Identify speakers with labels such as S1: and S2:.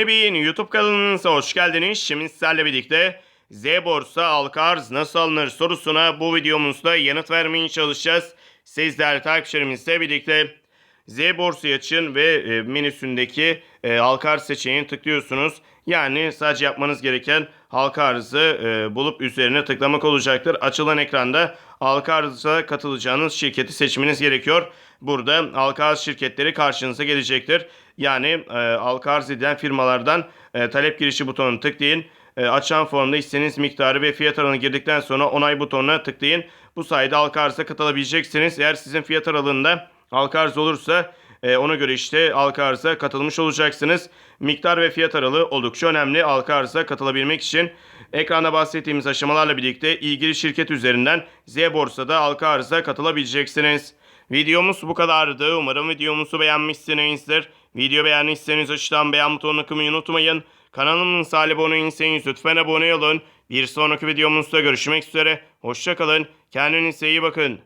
S1: Bin YouTube kanalınıza hoş geldiniz. Şimdi sizlerle birlikte Z borsa halka arz nasıl alınır sorusuna bu videomuzda yanıt vermeye çalışacağız. Siz değerli takipçilerimizle birlikte Z borsa açın ve e, menüsündeki e, halka arz seçeneğini tıklıyorsunuz. Yani sadece yapmanız gereken halka arzı e, bulup üzerine tıklamak olacaktır. Açılan ekranda halka arıza katılacağınız şirketi seçmeniz gerekiyor. Burada halka arz şirketleri karşınıza gelecektir. Yani e, halka arz edilen firmalardan talep girişi butonunu tıklayın. Açan formda istediğiniz miktarı ve fiyat aralığını girdikten sonra onay butonuna tıklayın. Bu sayede halka arıza katılabileceksiniz. Eğer sizin fiyat aralığında halka arz olursa e, ona göre işte halka arıza katılmış olacaksınız. Miktar ve fiyat aralığı oldukça önemli halka arıza katılabilmek için. Ekranda bahsettiğimiz aşamalarla birlikte ilgili şirket üzerinden Z borsada halka arıza katılabileceksiniz. Videomuz bu kadardı. Umarım videomuzu beğenmişsinizdir. Video beğendiyseniz aşağıdan beğen butonuna kılmayı unutmayın. Kanalımıza abone değilseniz lütfen abone olun. Bir sonraki videomuzda görüşmek üzere. Hoşçakalın. Kendinize iyi bakın.